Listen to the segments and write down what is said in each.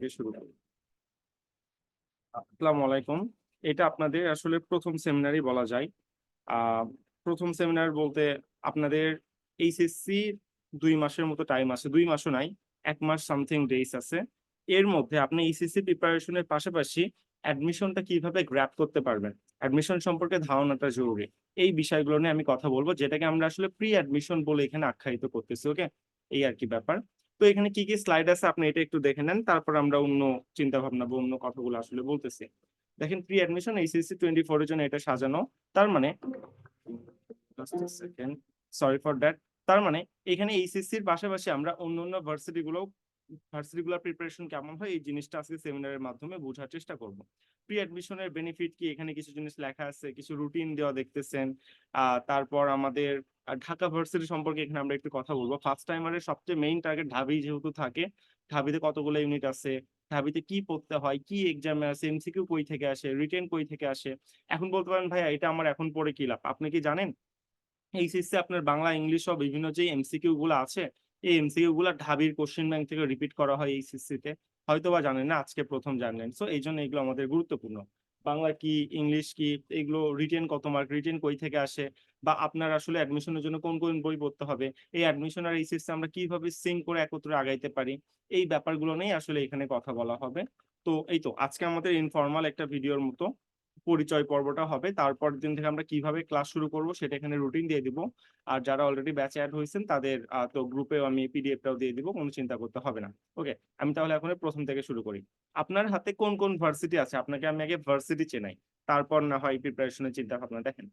থেকে শুরু করি। আসসালামু আলাইকুম। এটা আপনাদের আসলে প্রথম সেমিনারই বলা যায়। প্রথম সেমিনার বলতে আপনাদের এইচএসসি দুই মাসের মতো টাইম আছে। দুই মাসও নাই, এক মাস সামথিং ডেইস আছে। এর মধ্যে আপনি এইচএসসি প্রিপারেশনের পাশাপাশি অ্যাডমিশনটা কীভাবে গ্র্যাপ করতে পারবেন? অ্যাডমিশন সম্পর্কে ধারণাটা জরুরি। এই বিষয়গুলো নিয়ে আমি কথা বলব, যেটাকে আমরা আসলে প্রি অ্যাডমিশন বলে এখানে আখ্যায়িত করতেছি ওকে এই আর কি ব্যাপার। তো এখানে কি কি স্লাইড আছে আপনি এটা একটু দেখে নেন, তারপর আমরা অন্য চিন্তা ভাবনা বা অন্য কথাগুলো আসলে বলতেছি। দেখেন pre admission HSC twenty four এর জন্য এটা সাজানো, তার মানে সরি ফর দ্যাট তার মানে এখানে এইচএসসির পাশাপাশি আমরা অন্য অন্য ভার্সিটি গুলো ভার্সিটি গুলোর প্রিপারেশন কেমন হয়, এই জিনিসটা আজকে সেমিনারের মাধ্যমে বোঝার চেষ্টা করব। প্রি অ্যাডমিশনের বেনিফিট কি, এখানে কিছু জিনিস লেখা আছে, কিছু রুটিন দেওয়া দেখতেছেন তারপর আমাদের আহ, ঢাকা ভার্সিটি সম্পর্কে এখানে আমরা একটু কথা বলব। ফার্স্ট টাইমারের সবচেয়ে মেইন টার্গেট ঢাবি যেহেতু থাকে ঢাবিতে কতগুলো ইউনিট আছে ঢাবিতে কি পড়তে হয় কি এক্সামে আছে এমসিকিউ কই থেকে আসে রিটেন কই থেকে আসে এখন বলতে পারেন ভাইয়া এটা আমার এখন পড়ে কি লাভ? আপনি কি জানেন? এইচএসসি আপনার বাংলা ইংলিশ সহ বিভিন্ন যে এমসিকিউ গুলো আছে এই এমসিকিউ গুলো ঢাবির কোশ্চেন ব্যাংক থেকে রিপিট করা হয় এইচএসসি তে। হয়তো বা জানেন না আজকে প্রথম জানলেন। সো এই জন্য এগুলো আমাদের গুরুত্বপূর্ণ। বাংলা কি, ইংলিশ কি, এগুলো রিটেন কত মার্ক রিটেন কই থেকে আসে বা আপনার আসলে অ্যাডমিশনের জন্য কোন কোন বই পড়তে হবে, এই অ্যাডমিশন আর এইচএসসি আমরা কীভাবে সিং করে একত্রে আগাইতে পারি, এই ব্যাপারগুলো নিয়ে আসলে এখানে কথা বলা হবে। তো এই তো, আজকে আমাদের ইনফর্মাল একটা ভিডিওর মতো। পরিচয় পর্বটা হবে। তারপর দিন থেকে আমরা কীভাবে ক্লাস শুরু করব সেটা এখানে রুটিন দিয়ে দিব। আর যারা অলরেডি ব্যাচে অ্যাড হয়েছেন, তাদের তো গ্রুপেও আমি পিডিএফটাও দিয়ে দিব, কোনো চিন্তা করতে হবে না। ওকে আমি তাহলে এখন প্রথম থেকে শুরু করি। আপনার হাতে কোন কোন ভার্সিটি আছে? আপনাকে আমি আগে ভার্সিটি চেনাই। তারপর না হয় প্রিপারেশনের চিন্তা ভাবনা দেখেন।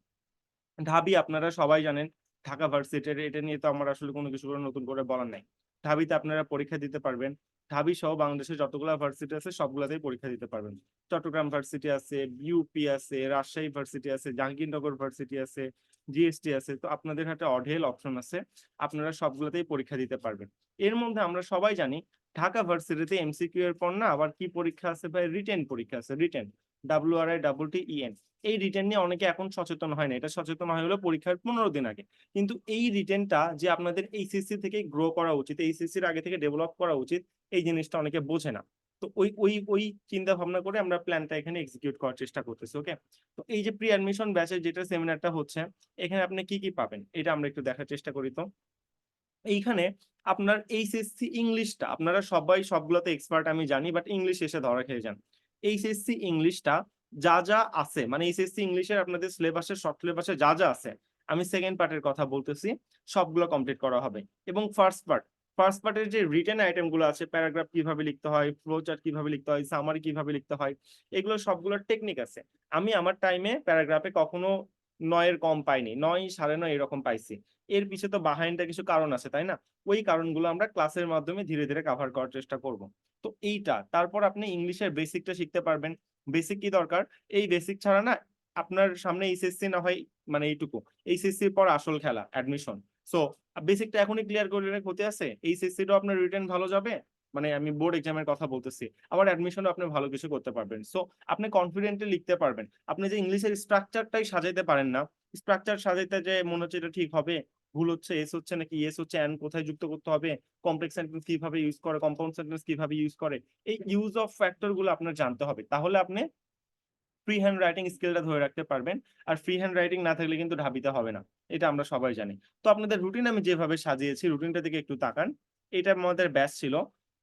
ঢাবি আপনারা সবাই জানেন, ঢাকা ভার্সিটির এটা নিয়ে তো আমার আসলে কোনো কিছু করে নতুন করে বলার নাই। ঢাবিতে আপনারা পরীক্ষা দিতে পারবেন। ঢাবি সহ বাংলাদেশের যতগুলো ভার্সিটি আছে সবগুলাতেই পরীক্ষা দিতে পারবেন। চট্টগ্রাম ভার্সিটি আছে ইউপি আছে, রাজশাহী ভার্সিটি আছে, জাহাঙ্গীরনগর ভার্সিটি আছে জিএসটি আছে। তো আপনাদের হাতে অঢেল অপশন আছে। আপনারা সবগুলোতেই পরীক্ষা দিতে পারবেন। এর মধ্যে আমরা সবাই জানি, ঢাকা ভার্সিটিতে এমসিকিউ এর পর না আবার কি পরীক্ষা আছে ভাই? রিটেন পরীক্ষা আছে written W R I double T E N এই রিটেন নিয়ে অনেকে এখন সচেতন হয় না। এটা সচেতন হয় হলো পরীক্ষার পনেরো দিন আগে। কিন্তু এই রিটেনটা যে আপনাদের এইচএসসি থেকে গ্রো করা উচিত এইচএসসির আগে থেকে ডেভেলপ করা উচিত, এই জিনিসটা অনেকে বোঝে না। তো ওই ওই ওই চিন্তা ভাবনা করে আমরা প্ল্যানটা এখানে এক্সিকিউট করার চেষ্টা করতেছি ওকে তো এই যে প্রি অ্যাডমিশন ব্যাচের যেটা সেমিনারটা হচ্ছে, এখানে আপনি কি কি পাবেন? এটা আমরা একটু দেখার চেষ্টা করি তো। এইখানে আপনার এইচএসসি ইংলিশটা আপনারা সবাই সবগুলোতে এক্সপার্ট আমি জানি বাট ইংলিশ এসে ধরা খেয়ে যান। এইচএসসি ইংলিশটা যা যা আছে মানে এইচএসসি ইংলিশের আপনাদের সিলেবাসে শর্ট সিলেবাসে যা যা আছে, আমি সেকেন্ড পার্টের কথা বলতেছি, সবগুলো কমপ্লিট করা হবে। এবং ফার্স্ট পার্ট ফার্স্ট পার্টের যে রিটেন আইটেমগুলো আছে প্যারাগ্রাফ কীভাবে লিখতে হয় ফ্লো চার্ট কীভাবে লিখতে হয় সামারি কীভাবে লিখতে হয়, এগুলো সবগুলোর টেকনিক আছে। আমি আমার টাইমে প্যারাগ্রাফে কখনো নয়ের কম পাইনি, নয়, সাড়ে নয় এরকম পাইছি। এর পিছে তো বাহাইন্ডটা কিছু কারণ আছে, তাই না? ওই কারণগুলো আমরা ক্লাসের মাধ্যমে ধীরে ধীরে কাভার করার চেষ্টা করব। তো এইটা, তারপর আপনি ইংলিশের বেসিকটা শিখতে পারবেন। বেসিক কি দরকার? এই বেসিক ছাড়া না আপনার সামনে এইচএসসি না হয় মানে এইটুকু। এইচএসসির পর আসল খেলা অ্যাডমিশন সো বেসিকটা এখনই ক্লিয়ার করে রাখলে ক্ষতি আছে? এইচএসসিটাও আপনার রিটার্ন ভালো যাবে? মানে আমি বোর্ড এক্সামের কথা বলতেছি। আবার অ্যাডমিশনও আপনি ভালো কিছু করতে পারবেন। সো আপনি কনফিডেন্টলি লিখতে পারবেন। আপনি যে ইংলিশের স্ট্রাকচারটাই সাজাইতে পারেন না স্ট্রাকচার সাজাইতে যে মনে হচ্ছে এটা ঠিক হবে ভুল হচ্ছে এস হচ্ছে নাকি এস হচ্ছে অ্যান কোথায় যুক্ত করতে হবে কমপ্লেক্স সেন্টেন্স কীভাবে ইউজ করে কম্পাউন্ড সেন্টেন্স কীভাবে ইউজ করে, এই ইউজ অফ ফ্যাক্টরগুলো আপনার জানতে হবে। তাহলে আপনি ফ্রি হ্যান্ড রাইটিং স্কিলটা ধরে রাখতে পারবেন, আর ফ্রি হ্যান্ড রাইটিং না থাকলে কিন্তু ঢাবিতে হবে না, এটা আমরা সবাই জানি। তো আপনাদের রুটিন আমি যেভাবে সাজিয়েছি রুটিনটা দিকে একটু তাকান, এটা আমাদের ব্যাস ছিল।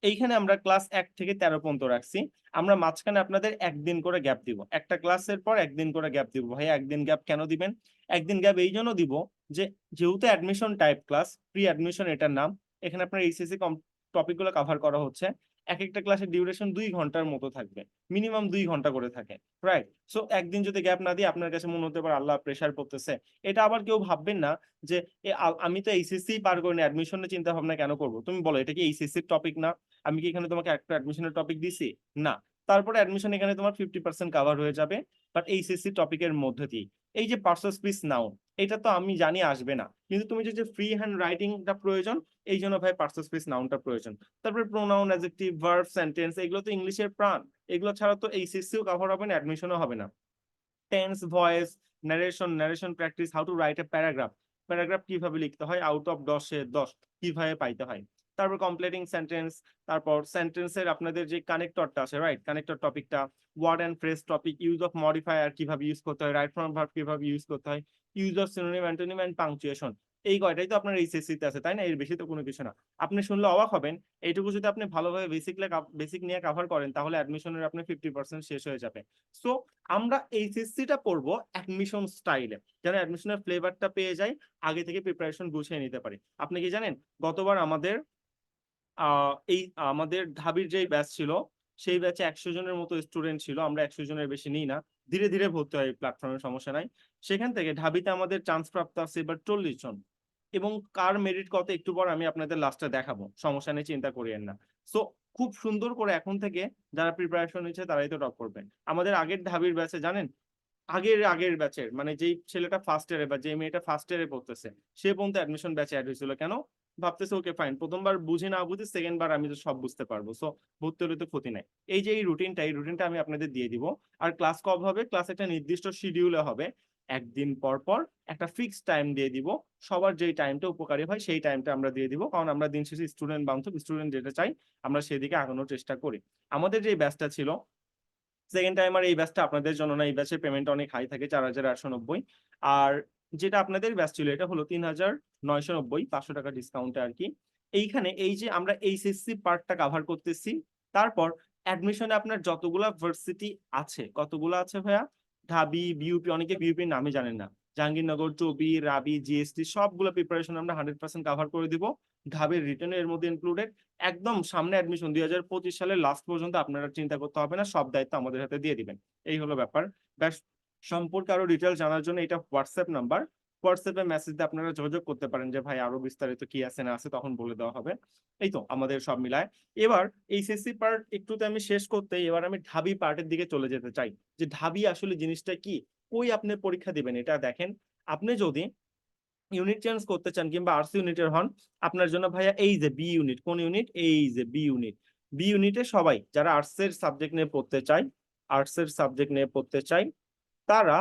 এইখানে আমরা ক্লাস এক থেকে তেরো পর্যন্ত রাখছি। আমরা মাঝখানে আপনাদের একদিন করে গ্যাপ দিব। একটা ক্লাসের পর একদিন করে গ্যাপ দিব। ভাই, একদিন গ্যাপ কেন দিবেন? একদিন গ্যাপ এই জন্য দিব যে, যেহেতু admission type class pre admission এটার নাম, এখানে আপনার এইচএসসি টপিকগুলো কভার করা হচ্ছে। এক একটা ক্লাসের ডিউরেশন দুই ঘণ্টার মতো থাকবে। মিনিমাম দুই ঘণ্টা করে থাকে রাইট সো একদিন যদি গ্যাপ না দিয়ে আপনার কাছে মনে হতে পারে, আল্লাহ প্রেশার পড়তেছে। এটা আবার কেউ ভাববেন না যে আমি তো এইচএসসি পার করিনি অ্যাডমিশনের চিন্তা ভাবনা কেন করব? তুমি বলো, এটা কি এইচএসসির টপিক না? আমি কি এখানে তোমাকে একটা অ্যাডমিশনের টপিক দিছি না। তারপরে অ্যাডমিশন এখানে তোমার ফিফটি পার্সেন্ট কাভার হয়ে যাবে বাট এইচএসসি টপিকের মধ্যে দিয়ে। এই যে পার্সেস পিস নাউন এটা তো আমি জানি আসবে না। কিন্তু তুমি যে ফ্রি হ্যান্ড রাইটিংটা প্রয়োজন, এই জন্য ভাই পার্সেস পিস নাউনটা প্রয়োজন। তারপরে প্রোনাউন অ্যাডজেক্টিভ ভার্ব সেন্টেন্স এগুলো তো ইংলিশের প্রাণ। এগুলো ছাড়া তো এইচএসসিও কাভার হবে না অ্যাডমিশনও হবে না। Tense voice narration narration practice how to write a paragraph paragraph কীভাবে লিখতে হয়? আউট অফ দশে দশ, কীভাবে পাইতে হয়? তারপর কমপ্লিটিং সেন্টেন্স তারপর সেন্টেন্সের আপনাদের যে কানেক্টরটা আছে রাইট কানেক্টর টপিকটা word and phrase topic use of modifier কীভাবে ইউজ করতে হয় রাইট ফ্রম ভার্ব কীভাবে ইউজ করতে হয় use of synonym antonym and punctuation এই কয়টাই তো আপনার এইচএসসি তে আছে, তাই না? এর বেশি তো কোনো কিছু না। আপনি শুনলে অবাক হবেন, এইটুকু যদি আপনি ভালোভাবে বেসিক বেসিক নিয়ে কভার করেন, তাহলে অ্যাডমিশনের আপনি ফিফটি পার্সেন্ট শেষ হয়ে যাবে। সো আমরা এইচএসসি টা পড়ব অ্যাডমিশন স্টাইলে যেন অ্যাডমিশনের ফ্লেভারটা পেয়ে যাই, আগে থেকে প্রিপারেশন গুছিয়ে নিতে পারি। আপনি কি জানেন, গতবার আমাদের এই আমাদের ঢাবির যেই ব্যাচ ছিল, সেই ব্যাচে একশো জনের মতো স্টুডেন্ট ছিল, আমরা একশো জনের বেশি নিই না। ধীরে ধীরে ভর্তি হয় প্ল্যাটফর্মের সমস্যা নাই। সেখান থেকে ঢাবিতে আমাদের চান্স প্রাপ্ত আছে এবার চল্লিশ জন। এবং কার মেরিট কত একটু পর আমি আপনাদের লাস্টে দেখাবো, সমস্যা নিয়ে চিন্তা করিয়েন না। সো খুব সুন্দর করে এখন থেকে যারা প্রিপারেশন নিচ্ছে, তারাই তো টপ করবেন আমাদের আগের ঢাবির ব্যাচে জানেন? আগের আগের ব্যাচের মানে যেই ছেলেটা ফার্স্ট ইয়ারে বা যে মেয়েটা ফার্স্ট ইয়ারে পড়তেছে, সে পর্যন্ত অ্যাডমিশন ব্যাচে অ্যাড হয়েছিল। কেন? ভাবতেছে ওকে ফাইন প্রথমবার বুঝে না বুঝে সেকেন্ড বার আমি তো সব বুঝতে পারব। সো ভর্তি হলে তো ক্ষতি নাই। এই যে এই রুটিনটা এই রুটিনটা আমি আপনাদের দিয়ে দিব। আর ক্লাস কবে হবে? ক্লাস একটা নির্দিষ্ট শিডিউলে হবে। একদিন পর পর একটা ফিক্সড টাইম দিয়ে দিব। সবার যেই টাইমটা উপকারী হয়, সেই টাইমটা আমরা দিয়ে দিব। কারণ আমরা দিন শেষে স্টুডেন্ট বান্ধব স্টুডেন্ট যেটা চাই, আমরা সেদিকে আগানোর চেষ্টা করি। আমাদের যে ব্যাচটা ছিল সেকেন্ড টাইমার এই ব্যাচটা আপনাদের জন্য না, এই ব্যাচের পেমেন্ট অনেক হাই থাকে, চার হাজার আটশো নব্বই। আর যেটা আপনাদের ব্যাচ ছিল, এটা হলো তিন হাজার নয়শো নব্বই পাঁচশো টাকা ডিসকাউন্টে আর কি এইখানে এই যে আমরা এইচএসসি পার্টটা কাভার করতেছি, তারপর অ্যাডমিশনে আপনার যতগুলা ভার্সিটি আছে, কতগুলো আছে ভাইয়া? ঢাবি বিউপি অনেকে বিউপি নামে জানেন না। জাহাঙ্গীরনগর চবি রাবি জিএসটি সবগুলো প্রিপারেশন আমরা হান্ড্রেড পার্সেন্ট কাভার করে দিব। ঢাবের রিটার্ন এর মধ্যে ইনক্লুডেড একদম সামনে অ্যাডমিশন দুই হাজার পঁচিশ সালের লাস্ট পর্যন্ত আপনারা চিন্তা করতে হবে না, সব দায়িত্ব আমাদের হাতে দিয়ে দিবেন। এই হলো ব্যাপার। ব্যাস, সম্পর্কে আরও ডিটেল জানার জন্য এটা হোয়াটসঅ্যাপ নাম্বার হোয়াটসঅ্যাপে মেসেজ দিয়ে আপনারা যোগাযোগ করতে পারেন যে, ভাই, আরও বিস্তারিত কি আছে, না আছে? তখন বলে দেওয়া হবে। এই তো, আমাদের সব মিলায়। এবার এইচএসসি পার্ট একটুতে আমি শেষ করতে, এবার আমি ঢাবি পার্টের দিকে চলে যেতে চাই। যে, ঢাবি আসলে জিনিসটা কি? কই আপনি পরীক্ষা দিবেন? এটা দেখেন। আপনি যদি ইউনিট চেঞ্জ করতে চান কিংবা আর্টস ইউনিটের হন, আপনার জন্য ভাইয়া এই যে, বি ইউনিট, কোন ইউনিট? এই যে, বি ইউনিট। বি ইউনিটে সবাই যারা আর্টস এর সাবজেক্ট নিয়ে পড়তে চায় আর্টস এর সাবজেক্ট নিয়ে পড়তে চায়, তারা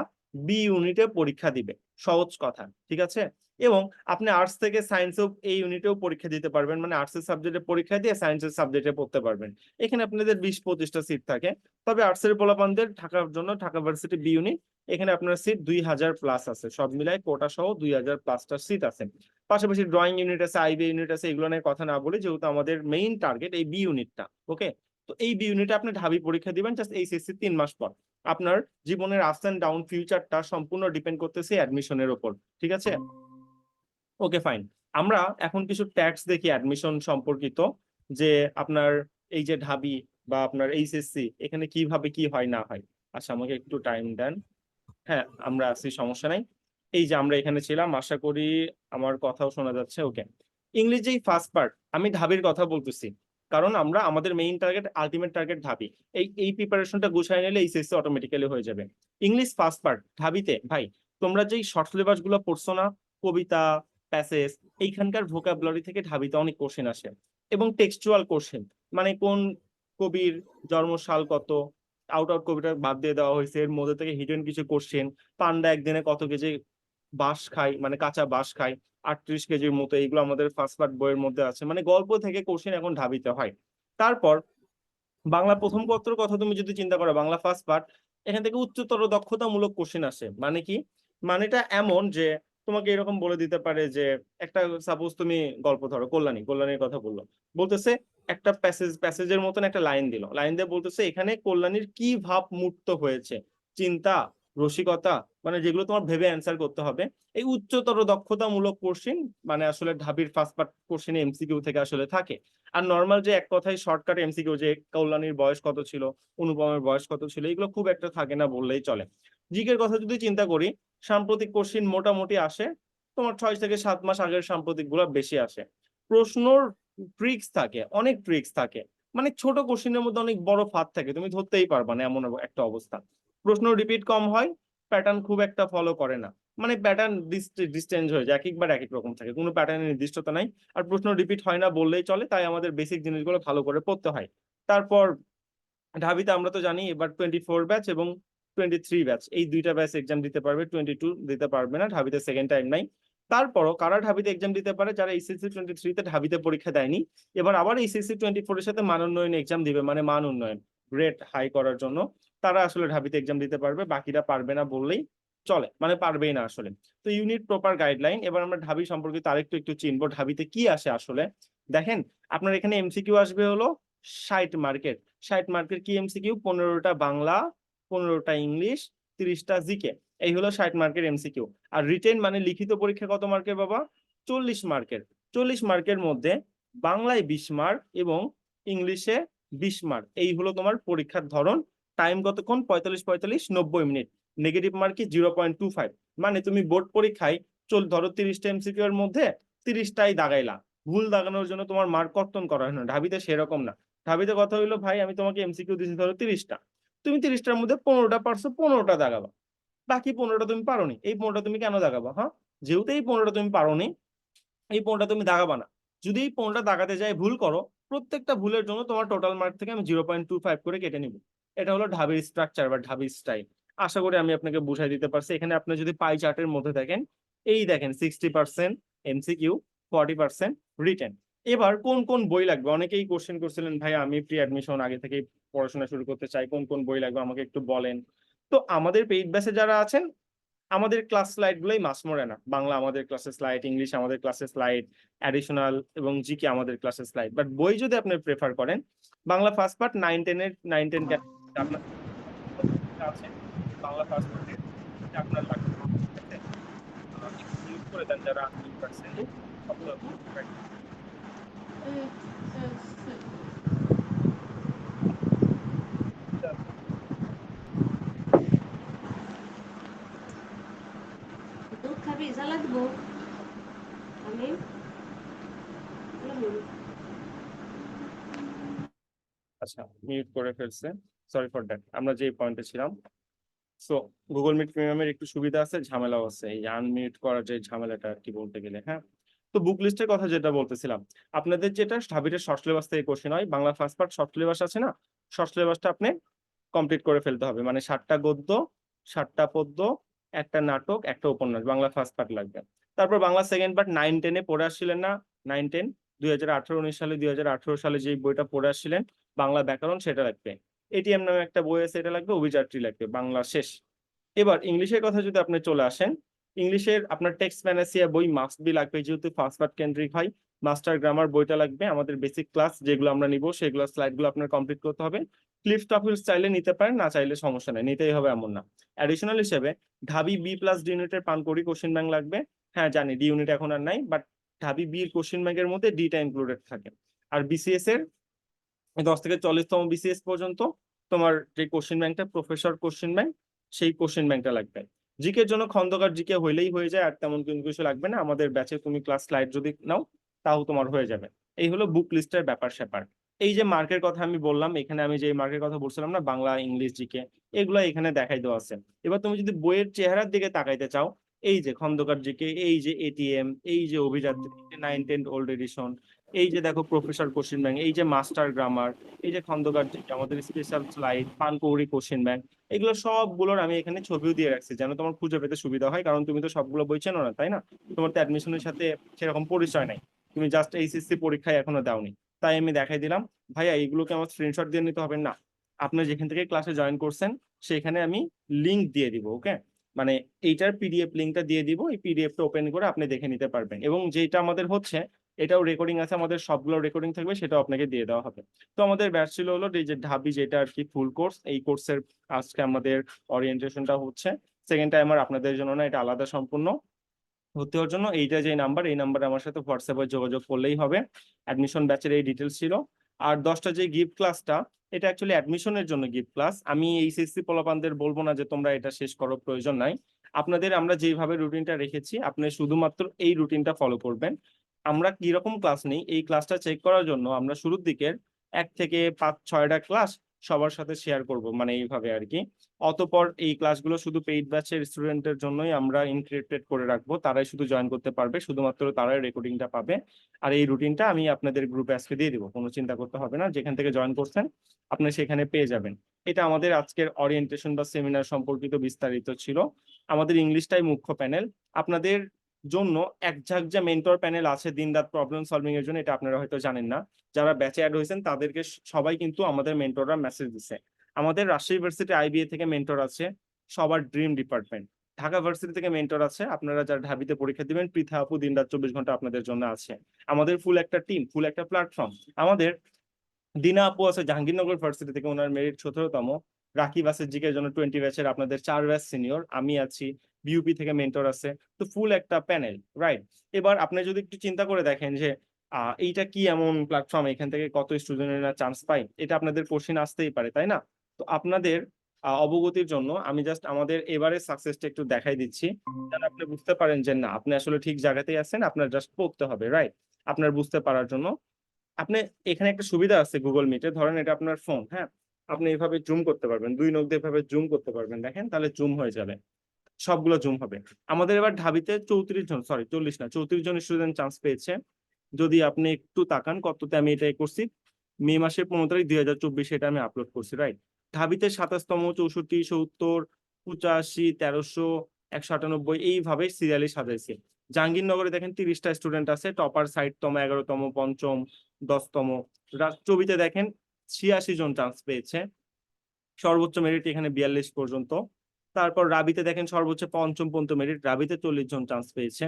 বি ইউনিটে পরীক্ষা দিবে। সহজ কথা, ঠিক আছে? এবং আপনি আর্টস থেকে সায়েন্সেও এই ইউনিটেও পরীক্ষা দিতে পারবেন মানে আর্টসের সাবজেক্টে পরীক্ষা দিয়ে সায়েন্সের সাবজেক্টে পড়তে পারবেন। এখানে আপনাদের বিশ পঁচিশটা সিট থাকে। তবে আর্টসের পোলাপানদের ঢাকার জন্য ঢাকা ভার্সিটি বি ইউনিট এখানে আপনার সিট দুই হাজার প্লাস আছে। সব মিলায় কোটা সহ দুই হাজার প্লাসটা সিট আছে। পাশাপাশি ড্রয়িং ইউনিট আছে আইবি ইউনিট আছে, এগুলো নিয়ে কথা না বলি যেহেতু আমাদের মেইন টার্গেট এই বি ইউনিটটা ওকে তো এই বি ইউনিটে আপনি ঢাবি পরীক্ষা দিবেন জাস্ট এইচএসসি তিন মাস পর। আপনার জীবনের আপ অ্যান্ড ডাউন ফিউচারটা সম্পূর্ণ ডিপেন্ড করতেছে অ্যাডমিশনের ওপর ঠিক আছে? ওকে ফাইন আমরা এখন কিছু ট্যাক্স দেখি অ্যাডমিশন সম্পর্কিত, যে আপনার এই যে ঢাবি বা আপনার এইচএসসি এখানে কীভাবে কি হয়, না হয়? আচ্ছা আমাকে একটু টাইম দেন। হ্যাঁ আমরা আছি, সমস্যা নাই। এই যে আমরা এখানে ছিলাম, আশা করি আমার কথাও শোনা যাচ্ছে ওকে ইংলিশ যেই ফার্স্ট পার্ট আমি ঢাবির কথা বলতেছি। কারণ আমরা আমাদের মেইন টার্গেট আলটিমেট টার্গেট ঢাবি। এই এই প্রিপারেশনটা গুছাই নিলে এইচএসসি অটোমেটিক্যালি হয়ে যাবে। ইংলিশ ফার্স্ট পার্ট ঢাবিতে, ভাই, তোমরা যেই শর্ট সিলেবাসগুলো পড়ছো না, কবিতা প্যাসেজ এইখানকার ভোকাবুলারি থেকে ঢাবিতে অনেক কোশ্চেন আসে। এবং টেক্সচুয়াল কোশ্চেন মানে কোন কবির জন্মসাল কত আউট আউট কবিটা বাদ দিয়ে দেওয়া হয়েছে, এর মধ্যে থেকে হিডেন কিছু কোশ্চেন পান্ডা একদিনে কত কেজি বাঁশ খায় মানে কাঁচা বাঁশ খায় আটত্রিশ কেজির মতো এইগুলো আমাদের ফার্স্ট পার্ট বইয়ের মধ্যে আছে। মানে গল্প থেকে কোশ্চেন এখন ঢাবিতে হয়। তারপর বাংলা প্রথম পত্র কথা তুমি যদি চিন্তা করো, বাংলা ফার্স্ট পার্ট এখান থেকে উচ্চতর দক্ষতামূলক কোশ্চেন আসে। মানে কি? মানেটা এমন যে তোমাকে এরকম বলে দিতে পারে যে, একটা সাপোজ তুমি গল্প ধরো, কল্যাণী, কল্যাণীর কথা বলল। বলতেছে একটা প্যাসেজ প্যাসেজের মতন একটা লাইন দিল। লাইন দিয়ে বলতেছে, এখানে কল্যাণীর কি ভাব মূর্ত হয়েছে? চিন্তা রসিকতা মানে যেগুলো তোমার ভেবে অ্যান্সার করতে হবে। এই উচ্চতর দক্ষতামূলক কোশ্চেন মানে আসলে ঢাবির ফার্স্ট পার্ট কোশ্চেন এমসিকিউ থেকে আসলে থাকে। আর নর্মাল যে এক কথায় শর্টকাট এমসিকিউ যে কল্যাণীর বয়স কত ছিল, অনুপমের বয়স কত ছিল, এগুলো খুব একটা থাকে না বললেই চলে। জিকের কথা যদি চিন্তা করি, সাম্প্রতিক কোশ্চিন মোটামুটি আসে, তোমার ছয় থেকে সাত মাস আগের সাম্প্রতিকগুলো বেশি আসে। প্রশ্নর ট্রিক্স থাকে, অনেক ট্রিক্স থাকে। মানে ছোট কোশ্চিনের মধ্যে অনেক বড় ফাঁদ থাকে, তুমি ধরতেই পারবা না এমন একটা অবস্থা। প্রশ্ন রিপিট কম হয় প্যাটার্ন খুব একটা ফলো করে না। মানে প্যাটার্ন ডিস্টেন্স হয়ে যায়, এক একবার এক এক রকম থাকে, কোনো প্যাটার্নের নির্দিষ্টতা নাই। আর প্রশ্ন রিপিট হয় না বললেই চলে, তাই আমাদের বেসিক জিনিসগুলো ভালো করে পড়তে হয়। তারপর ঢাবিতে আমরা তো জানি, এবার টোয়েন্টি ফোর ব্যাচ এবং টোয়েন্টি থ্রি ব্যাচ এই দুইটা ব্যাচ এক্সাম দিতে পারবে টোয়েন্টি টু দিতে পারবে না ঢাবিতে সেকেন্ড টাইম নাই। তারপরও কারা ঢাবিতে এক্সাম দিতে পারে, যারা এইচএসসি টোয়েন্টি থ্রিতে ঢাবিতে পরীক্ষা দেয়নি, এবার আবার এইচএসসি টোয়েন্টি ফোর এর সাথে মান উন্নয়ন এক্সাম দিবে মানে মান উন্নয়ন গ্রেড হাই করার জন্য। তারা আসলে ঢাবিতে এক্সাম দিতে পারবে, বাকিরা পারবে না বললেই চলে। মানে পারবেই না আসলে। তো ইউনিট প্রপার গাইডলাইন এবার আমরা ঢাবি সম্পর্কিত আরেকটু, একটু চিনবো ঢাবিতে কি আসে আসলে। দেখেন, আপনার এখানে এমসিকিউ আসবে হলো ষাট মার্কেট ষাট মার্কেট কি এমসিকিউ পনেরোটা বাংলা, পনেরোটা ইংলিশ, তিরিশটা জিকে এই হলো ষাট মার্কের এমসিকিউ আর রিটেন মানে লিখিত পরীক্ষা কত মার্কের বাবা? চল্লিশ মার্কের চল্লিশ মার্কের মধ্যে বাংলায় বিশ মার্ক এবং ইংলিশে বিশ মার্ক এই হলো তোমার পরীক্ষার ধরন। টাইম কতক্ষণ? পঁয়তাল্লিশ পঁয়তাল্লিশ, নব্বই মিনিট। নেগেটিভ মার্কি জিরো পয়েন্ট টু ফাইভ মানে তুমি বোর্ড পরীক্ষায় চল, ধরো তিরিশটা এমসিকিউ এর মধ্যে তিরিশটাই দাগাইলা। ভুল দাগানোর জন্য তোমার মার্ক কর্তন করা হয় না। ঢাবিতে সেরকম না। ঢাবিতে কথা হইল, ভাই, আমি তোমাকে এমসিকিউ দিচ্ছি ধরো তিরিশটা তুমি তিরিশটার মধ্যে পনেরোটা পারছ পনেরোটা দাগাবা। বাকি পনেরোটা তুমি পারোনি। এই পনেরোটা তুমি কেন দাগাবা হ্যাঁ? যেহেতু এই পনেরোটা তুমি পারোনি, এই পনেরোটা তুমি দাগাবা না। যদি এই পনেরোটা দাগাতে যায় ভুল করো, প্রত্যেকটা ভুলের জন্য তোমার টোটাল মার্ক থেকে আমি জিরো পয়েন্ট টু ফাইভ করে কেটে নিব। এটা হলো ঢাবির স্ট্রাকচার বা ঢাবির স্টাইল আশা করি আমি আপনাকে বুঝাই দিতে পারছি। এখানে আপনি যদি পাই চার্টের মধ্যে দেখেন, এই দেখেন sixty percent MCQ forty percent written এবার কোন কোন বই লাগবে? অনেকেই কোশ্চেন করছিলেন, ভাই, আমি প্রি অ্যাডমিশন আগে থেকে পড়াশোনা শুরু করতে চাই, কোন কোন বই লাগবে? আমাকে একটু বলেন। তো আমাদের পেইড ব্যাচে যারা আছেন, আমাদের ক্লাস স্লাইড গুলোই মাসমোরে না বাংলা আমাদের ক্লাসের স্লাইড ইংলিশ আমাদের ক্লাসের স্লাইড অ্যাডিশনাল এবং জিকে আমাদের ক্লাসের স্লাইড বাট বই যদি আপনি প্রেফার করেন, বাংলা ফার্স্ট পার্ট নাইন টেনের নাইন টেন আপনার আছে বাংলা ফার্স্ট পার্টে আপনার লাগবে mute করে দেন যারা পার্সেন্ট লাগবো। আমি আচ্ছা মিউট করে ফেলছে সরি ফর দ্যাট আমরা যে পয়েন্টে ছিলাম। সো গুগল মিট প্রিমিয়ামের একটু সুবিধা আছে, ঝামেলাও আছে। এই আনমিউট করার যে ঝামেলাটা আর কি বলতে গেলে হ্যাঁ? তো বুক লিস্টের কথা যেটা বলতেছিলাম, আপনাদের যেটা ঢাবিটের শর্ট সিলেবাস থেকে কোশ্চেন হয়, Bangla first part short syllabus আছে না? শর্ট সিলেবাসটা আপনি কমপ্লিট করে ফেলতে হবে। মানে সাতটা গদ্য, সাতটা পদ্য, একটা নাটক, একটা উপন্যাস, বাংলা ফার্স্ট পার্ট লাগবে। তারপর বাংলা সেকেন্ড পার্ট নাইন টেনে পড়ে আসছিলেন না? নাইন টেন দুই হাজার আঠারো, উনিশ সালে, দুই হাজার আঠারো সালে যে বইটা পড়ে আসছিলেন, বাংলা ব্যাকরণ সেটা লাগবে। এটিএম নামে একটা বই আছে, এটা লাগবে অভিযাত্রী লাগবে, বাংলা শেষ। এবার ইংলিশের কথা যদি আপনি চলে আসেন, ইংলিশের আপনার টেক্সট প্যানাসিয়া বই মাস্ট বি লাগবে, যেহেতু ফার্স্ট পার্ট কেন্দ্রিক হয় মাস্টার গ্রামার বইটা লাগবে, আমাদের বেসিক ক্লাস যেগুলো আমরা নিব, সেগুলো স্লাইডগুলো আপনার কমপ্লিট করতে হবে। ক্লিফ টপিলস চাইলে নিতে পারেন, না চাইলে সমস্যা নেই, নিতেই হবে এমন না। অ্যাডিশনাল হিসেবে, ঢাবি বি প্লাস ডি ইউনিটের পান করি কোশ্চেন ব্যাংক লাগবে। হ্যাঁ জানি ডি ইউনিট এখন আর নাই বাট ঢাবি বি এর কোশ্চেন ব্যাংকের মধ্যে ডিটা ইনক্লুডেড থাকে। আর বিসিএস এর দশ থেকে চল্লিশতম বিসিএস পর্যন্ত তোমার যে কোশ্চেন ব্যাংকটা প্রফেসর কোশ্চেন ব্যাংক সেই কোশ্চেন ব্যাংকটা লাগবে। জিকের জন্য খন্দকার জিকে হইলেই হয়ে যায়, আর তেমন কোনো কিছু লাগবে না। আমাদের ব্যাচে তুমি ক্লাস স্লাইড যদি নাও, তাও তোমার হয়ে যাবে। এই হলো বুক লিস্টের ব্যাপার স্যাপার। এই যে মার্কের কথা আমি বললাম, এখানে আমি যে মার্কের কথা বলছিলাম না, বাংলা, ইংলিশ জিকে এগুলো এখানে দেখাই দেওয়া আছে। এবার তুমি যদি বইয়ের চেহারার দিকে তাকাইতে চাও, এই যে খন্দকার জিকে এই যে এটিএম এই যে Abhijatri nine ten old edition এই যে দেখো প্রফেসর কোশ্চেন ব্যাংক এই যে মাস্টার গ্রামার এই যে খন্দকার আমাদের স্পেশাল স্লাইড পানকৌড়ি কোশ্চেন ব্যাংক এগুলো সবগুলোর আমি এখানে ছবিও দিয়ে রাখছি, যেন তোমার খুঁজে পেতে সুবিধা হয়, কারণ তুমি তো সবগুলো বই চেনো না, তাই না? তোমার তো অ্যাডমিশনের সাথে সেরকম পরিচয় নাই, তুমি জাস্ট এইচএসসি পরীক্ষায় এখনও দাওনি, তাই আমি দেখাই দিলাম, ভাইয়া এইগুলোকে আমার স্ক্রিনশট দিয়ে নিতে হবে না, আপনি যেখান থেকে ক্লাসে জয়েন করছেন, সেখানে আমি লিংক দিয়ে দিব ওকে মানে এইটার পিডিএফ লিংকটা দিয়ে দিব, এই পিডিএফটা ওপেন করে আপনি দেখে নিতে পারবেন, এবং যেটা আমাদের হচ্ছে এটাও রেকর্ডিং আছে, আমাদের সবগুলো রেকর্ডিং থাকবে, সেটাও আপনাকে দিয়ে দেওয়া হবে। তো আমাদের ব্যাচ ছিল হলো যে ঢাবি যেটা আর কি ফুল কোর্স এই কোর্সের আজকে আমাদের ওরিয়েন্টেশনটা হচ্ছে। সেকেন্ড টাইমার আপনাদের জন্য না, এটা আলাদা সম্পূর্ণ। ভর্তি হওয়ার জন্য এইটা যে নাম্বার এই নাম্বারে আমার সাথে হোয়াটসঅ্যাপে যোগাযোগ করলেই হবে। অ্যাডমিশন ব্যাচের এই ডিটেলস ছিল। আর দশটা যে গিফট ক্লাসটা এটা অ্যাকচুয়ালি অ্যাডমিশনের জন্য গিফট ক্লাস আমি এইচএসসি পোলাপানদের বলব না যে, তোমরা এটা শেষ করো, প্রয়োজন নাই। আপনাদের আমরা যেভাবে রুটিনটা রেখেছি, আপনি শুধুমাত্র এই রুটিনটা ফলো করবেন। আমরা কীরকম ক্লাস নেই, এই ক্লাসটা চেক করার জন্য আমরা শুরুর দিকের এক থেকে পাঁচ, ছয়টা ক্লাস সবার সাথে শেয়ার করব মানে এইভাবে আর কি। অতপর এই ক্লাসগুলো শুধু পেইড ব্যাচের স্টুডেন্টের জন্যই আমরা ইনক্রিপ্টেড করে রাখব, তারাই শুধু জয়েন করতে পারবে, শুধুমাত্র তারাই রেকর্ডিংটা পাবে। আর এই রুটিনটা আমি আপনাদের গ্রুপে আজকে দিয়ে দিব, কোনো চিন্তা করতে হবে না, যেখান থেকে জয়েন করছেন, আপনি সেখানে পেয়ে যাবেন। এটা আমাদের আজকের অরিয়েন্টেশন বা সেমিনার সম্পর্কিত বিস্তারিত ছিল। আমাদের ইংলিশটাই মুখ্য প্যানেল আপনাদের জন্য একঝাক যে মেন্টর প্যানেল আছে দিন রাত প্রবলেম সলভিং এর জন্য, এটা আপনারা হয়তো জানেন না। যারা ব্যাচে অ্যাড হয়েছেন, তাদেরকে সবাই কিন্তু আমাদের মেন্টররা মেসেজ দিছে। আমাদের রাজশাহী ইউনিভার্সিটি আইবিএ থেকে মেন্টর আছে সবার ড্রিম ডিপার্টমেন্ট ঢাকা ভার্সিটি থেকে মেন্টর আছে, আপনারা যারা ঢাবিতে পরীক্ষা দিবেন, পৃথা আপু দিন রাত চব্বিশ ঘণ্টা আপনাদের জন্য আছে। আমাদের ফুল একটা টিম ফুল একটা প্ল্যাটফর্ম আমাদের দিনা আপু আছে, জাহাঙ্গীরনগর ভার্সিটি থেকে ওনার মেরিট সতেরোতম। রাকিব আছে, জিকের জন্য টোয়েন্টি ব্যাচের আপনাদের চার ব্যাচ সিনিয়র আমি আছি বিউপি থেকে মেন্টর আছে, তো ফুল একটা প্যানেল রাইট এবার আপনি যদি একটু চিন্তা করে দেখেন যে এইটা কি এমন প্ল্যাটফর্ম এখান থেকে কত স্টুডেন্টরা চান্স পায়, এটা আপনাদের কোশ্চেন আসতেই পারে, তাই না? তো আপনাদের অবগতির জন্য আমি জাস্ট আমাদের এবারের সাকসেসটা একটু দেখাই দিচ্ছি যেন আপনি বুঝতে পারেন যে, না, আপনি আসলে ঠিক জায়গাতেই আছেন, আপনার জাস্ট পড়তে হবে রাইট আপনার বুঝতে পারার জন্য। আপনি এখানে একটা সুবিধা আছে গুগল মিটে ধরেন এটা আপনার ফোন হ্যাঁ? আপনি এভাবে জুম করতে পারবেন, দুই নখ দিয়ে এভাবে জুম করতে পারবেন, দেখেন, তাহলে জুম হয়ে যাবে। সবগুলো জুম হবে। আমাদের এবার ঢাবিতে চৌত্রিশ জন সরি চল্লিশ না, চৌত্রিশ জন স্টুডেন্ট চান্স পেয়েছে। যদি আপনি একটু তাকান, কততে আমি এটাই করছি? মে মাসের পনেরো তারিখ দুই হাজার চব্বিশে এটা আমি আপলোড করছি রাইট ঢাবিতে সাতাশতম, চৌষট্টি, সত্তর, পঁচাশি, তেরোশো, একশো আটানব্বই, এইভাবে সিরিয়ালি সাজাইছে। জাহাঙ্গীরনগরে দেখেন তিরিশটা স্টুডেন্ট আছে, টপার সাইটতম এগারোতম, পঞ্চম, দশতম। চবিতে দেখেন ছিয়াশি জন চান্স পেয়েছে। সর্বোচ্চ মেরিট এখানে বিয়াল্লিশ পর্যন্ত। তারপর রাবিতে দেখেন সর্বোচ্চ পঞ্চম পর্যন্ত মেরিট রাবিতে চল্লিশ জন চান্স পেয়েছে।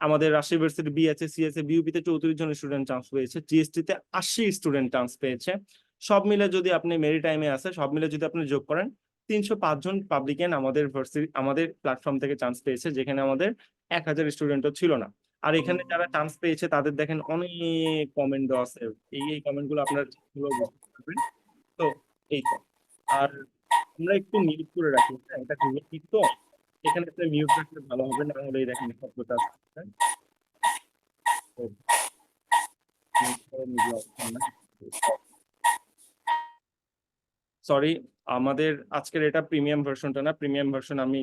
আমাদের রাজশাহী ইউনিভার্সিটি বিএসএ সিএসএ বিউপিতে চৌত্রিশ জন স্টুডেন্ট চান্স পেয়েছে। জিএসটি তে আশি স্টুডেন্ট চান্স পেয়েছে। সব মিলে যদি আপনি মেরি টাইমে আছে সব মিলে যদি আপনি যোগ করেন তিনশো পাঁচ জন পাবলিকেন আমাদের ভার্সিটি আমাদের প্ল্যাটফর্ম থেকে চান্স পেয়েছে যেখানে আমাদের এক হাজার স্টুডেন্টও ছিল না। আর এখানে যারা চান্স পেয়েছে তাদের দেখেন অনেক কমেন্ট দেওয়া আছে। এই এই কমেন্টগুলো আপনারা পারবেন তো এই তো। আর আমরা একটু মিউট করে রাখি হ্যাঁ? এটা গুগল ঠিক তো? এখানে মিউট রাখলে ভালো হবে না হলে দেখেন শব্দটা আসছে, হ্যাঁ? সরি আমাদের আজকের এটা প্রিমিয়াম ভার্সনটা না প্রিমিয়াম ভার্সন আমি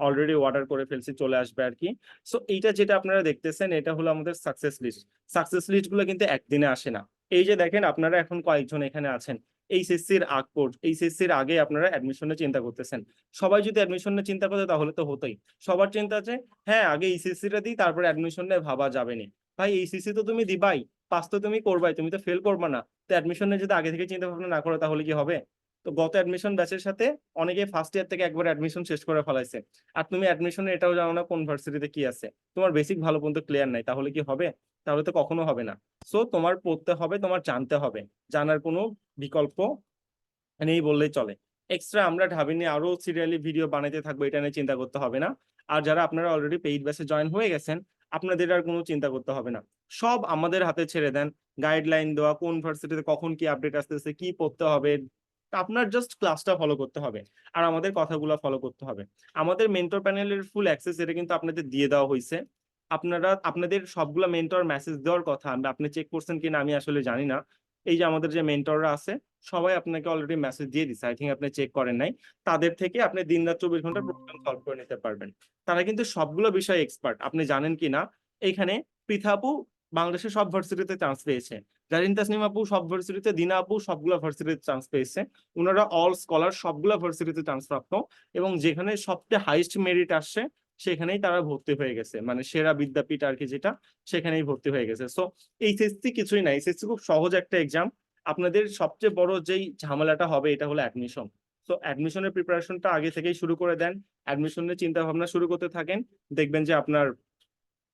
অলরেডি অর্ডার করে ফেলছি চলে আসবে আর কি। সো এইটা যেটা আপনারা দেখতেছেন এটা হলো আমাদের সাকসেস লিস্ট সাকসেস লিস্টগুলো কিন্তু একদিনে আসে না। এই যে দেখেন আপনারা এখন কয়েকজন এখানে আছেন এইচএসসির আগ পর্য এইচএসসির আগে আপনারা অ্যাডমিশনের চিন্তা করতেছেন। সবাই যদি অ্যাডমিশনের চিন্তা করতে তাহলে তো হতোই। সবার চিন্তা আছে হ্যাঁ আগে এইচএসসিটা দিই, তারপরে অ্যাডমিশন ভাবা যাবে না। ভাই এইচএসসি তো তুমি দিবাই, পাস তো তুমি করবাই, তুমি তো ফেল করবা না। তো অ্যাডমিশনে যদি আগে থেকে চিন্তা ভাবনা না করো তাহলে কি হবে? তো গত অ্যাডমিশন ব্যাচের সাথে অনেকে ফার্স্ট ইয়ার থেকে একবার অ্যাডমিশন শেষ করে ফেলাইছে। আর তুমি অ্যাডমিশনে এটাও জানো না কোন ভার্সিটিতে কি আছে। তোমার বেসিক ভালো পর্যন্ত ক্লিয়ার নাই, তাহলে কি হবে? তাহলে তো কখনো হবে না। সো তোমার পড়তে হবে, তোমার জানতে হবে। জানার কোনো বিকল্প নেই বললেই চলে। এক্সট্রা আমরা ঢাবি নিয়ে আরও সিরিয়ালি ভিডিও বানাইতে থাকব, এটা নিয়ে চিন্তা করতে হবে না। আর যারা আপনারা অলরেডি পেইড ব্যাচে জয়েন হয়ে গেছেন, আপনাদের আর কোনো চিন্তা করতে হবে না। সব আমাদের হাতে ছেড়ে দেন। গাইডলাইন দেওয়া, কোন ভার্সিটিতে কখন কি আপডেট আসতেছে, কি পড়তে হবে আপনার জাস্ট ক্লাসটা ফলো করতে হবে। আর আমাদের কথাগুলো ফলো করতে হবে। আমাদের মেন্টর প্যানেলের ফুল অ্যাক্সেস এটা কিন্তু আপনাদের দিয়ে দেওয়া হয়েছে আপনারা আপনাদের সবগুলো মেন্টর মেসেজ দেওয়ার কথা আপনি চেক করছেন কিনা আমি আসলে জানি না। এই যে আমাদের যে মেন্টররা আছে সবাই আপনাকে অলরেডি মেসেজ দিয়ে দিছে। আই থিঙ্ক আপনি চেক করেন নাই। তাদের থেকে আপনি দিন রাত চব্বিশ ঘণ্টা প্রবলেম সলভ করে নিতে পারবেন। তারা কিন্তু সবগুলো বিষয়ে এক্সপার্ট আপনি জানেন কি না এইখানে পৃথাপু বাংলাদেশের সব ভার্সিটিতে চান্স পেয়েছে। জারিন তাসনিম আপু, সব ভার্সিটিতে দিনা আপু, সবগুলো ভার্সিটিতে চান্স পেয়েছে। ওনারা অল স্কলার সবগুলো ভার্সিটিতে চান্স প্রাপ্ত এবং যেখানে সবচেয়ে হাইস্ট মেরিট আসছে, সেখানেই তারা ভর্তি হয়ে গেছে। মানে সেরা বিদ্যাপীঠ আর কি যেটা, সেখানেই ভর্তি হয়ে গেছে। সো এইচএসসি কিছুই না। এইচএসসি খুব সহজ একটা এক্সাম আপনাদের সবচেয়ে বড় যেই ঝামেলাটা হবে, এটা হলো অ্যাডমিশন সো অ্যাডমিশনের প্রিপারেশনটা আগে থেকেই শুরু করে দেন। অ্যাডমিশনের চিন্তা ভাবনা শুরু করতে থাকেন। দেখবেন যে আপনার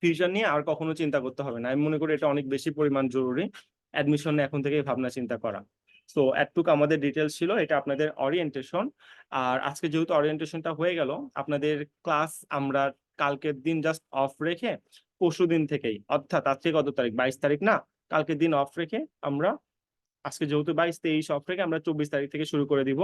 ফিউচার নিয়ে আর কখনো চিন্তা করতে হবে না। আমি মনে করি এটা অনেক বেশি পরিমাণ জরুরি। অ্যাডমিশনে এখন থেকে ভাবনা চিন্তা করা। সো এতটুক আমাদের ডিটেলস ছিল, এটা আপনাদের অরিয়েন্টেশন আর আজকে যেহেতু অরিয়েন্টেশনটা হয়ে গেল, আপনাদের ক্লাস আমরা কালকের দিন জাস্ট অফ রেখে পরশু দিন থেকেই, অর্থাৎ আজকে কত তারিখ? বাইশ তারিখ না? কালকের দিন অফ রেখে আমরা, আজকে যেহেতু বাইশ, তেইশ অফ রেখে আমরা চব্বিশ তারিখ থেকে শুরু করে দিব।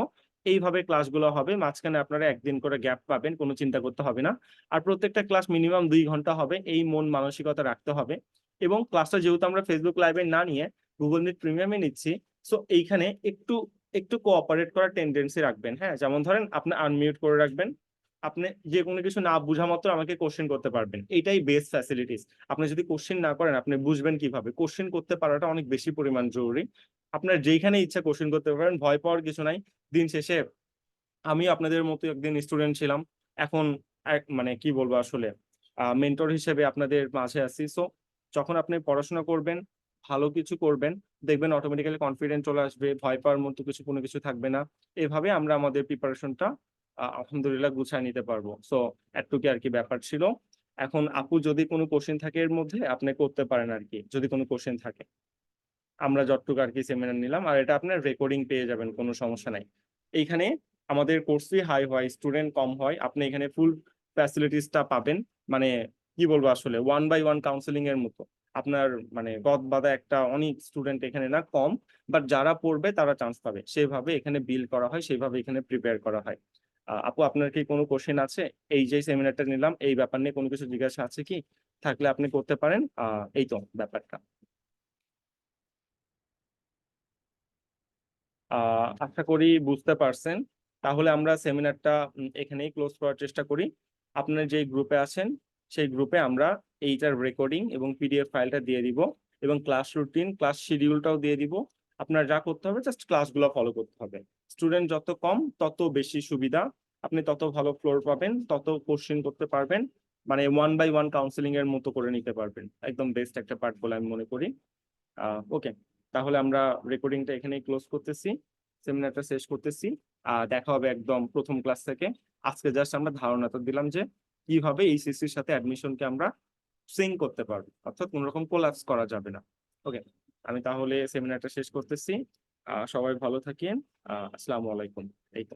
এইভাবে ক্লাসগুলো হবে, মাঝখানে আপনারা একদিন করে গ্যাপ পাবেন, কোনো চিন্তা করতে হবে না। আর প্রত্যেকটা ক্লাস মিনিমাম দুই ঘণ্টা হবে, এই মন মানসিকতা রাখতে হবে। এবং ক্লাসটা যেহেতু আমরা ফেসবুক লাইভে না নিয়ে গুগল মিট প্রিমিয়ামে নিচ্ছি সো এইখানে একটু একটু কোঅপারেট করার টেন্ডেন্সি রাখবেন হ্যাঁ? যেমন ধরেন আপনি আনমিউট করে রাখবেন, আপনি যে কোনো কিছু না বুঝা মাত্র আমাকে কোশ্চেন করতে পারবেন। এটাই বেস্ট ফ্যাসিলিটিস আপনি যদি কোশ্চেন না করেন, আপনি বুঝবেন কীভাবে? কোশ্চেন করতে পারাটা অনেক বেশি পরিমাণ জরুরি। আপনার যেখানে ইচ্ছা কোশ্চেন করতে পারেন, ভয় পাওয়ার কিছু নাই। দিন শেষে আমি আপনাদের মতো একদিন স্টুডেন্ট ছিলাম। এখন মানে কি বলব আসলে মেন্টর হিসেবে আপনাদের মাঝে আছি। সো যখন আপনি পড়াশোনা করবেন, ভালো কিছু করবেন, দেখবেন অটোমেটিক্যালি কনফিডেন্ট চলে আসবে, ভয় পাওয়ার মতো কিছু, কোনো কিছু থাকবে না। এভাবে আমরা আমাদের প্রিপারেশনটা আলহামদুলিল্লাহ গুছায় নিতে পারব। সো এতটুকু আর কি ব্যাপার ছিল। এখন আপু যদি কোনো কোশ্চেন থাকে এর মধ্যে, আপনি করতে পারেন আর কি, যদি কোনো কোশ্চেন থাকে। আমরা যতটুকু আর কি সেমিনার নিলাম, আর এটা আপনার রেকর্ডিং পেয়ে যাবেন, কোনো সমস্যা নাই। এইখানে আমাদের কোর্সই হাই হয় স্টুডেন্ট কম হয়। আপনি এখানে ফুল ফ্যাসিলিটিসটা পাবেন। মানে কি বলব আসলে ওয়ান বাই ওয়ান কাউন্সেলিং এর মতো। আপনার মানে গদ বাদা একটা অনেক স্টুডেন্ট এখানে না কম বাট যারা পড়বে তারা চান্স পাবে। সেভাবে এখানে বিল করা হয়, সেভাবে এখানে প্রিপেয়ার করা হয়। আপু, আপনার কি কোনো কোশ্চেন আছে? এই যে সেমিনারটা নিলাম, এই ব্যাপার নিয়ে কোনো কিছু জিজ্ঞাসা আছে কি? থাকলে আপনি করতে পারেন। এই তো ব্যাপারটা। আশা করি বুঝতে পারছেন। তাহলে আমরা সেমিনারটা এখানেই ক্লোজ করার চেষ্টা করি। আপনার যে গ্রুপে আছেন, সেই গ্রুপে আমরা এইটার রেকর্ডিং এবং পিডিএফ ফাইলটা দিয়ে দিব এবং ক্লাস রুটিন, ক্লাস শিডিউলটাও দিয়ে দিব। আপনার যা করতে হবে, জাস্ট ক্লাসগুলো ফলো করতে হবে। স্টুডেন্ট যত কম, তত বেশি সুবিধা। আপনি তত ভালো ফ্লোর পাবেন, তত কোশ্চেন করতে পারবেন। মানে ওয়ান বাই ওয়ান কাউন্সিলিং এর মতো করে নিতে পারবেন। একদম বেস্ট একটা পার্ট বলে আমি মনে করি। ওকে তাহলে আমরা রেকর্ডিংটা এখানেই ক্লোজ করতেছি সেমিনারটা শেষ করতেছি দেখা হবে একদম প্রথম ক্লাস থেকে। আজকে জাস্ট আমরা ধারণাটা দিলাম যে কীভাবে এই সিসির সাথে অ্যাডমিশনকে আমরা সিং করতে পারব, অর্থাৎ কোনো রকম কোলাপস করা যাবে না। ওকে আমি তাহলে সেমিনারটা শেষ করতেছি। সবাই ভালো থাকেন। আসসালামু আলাইকুম। এই তো।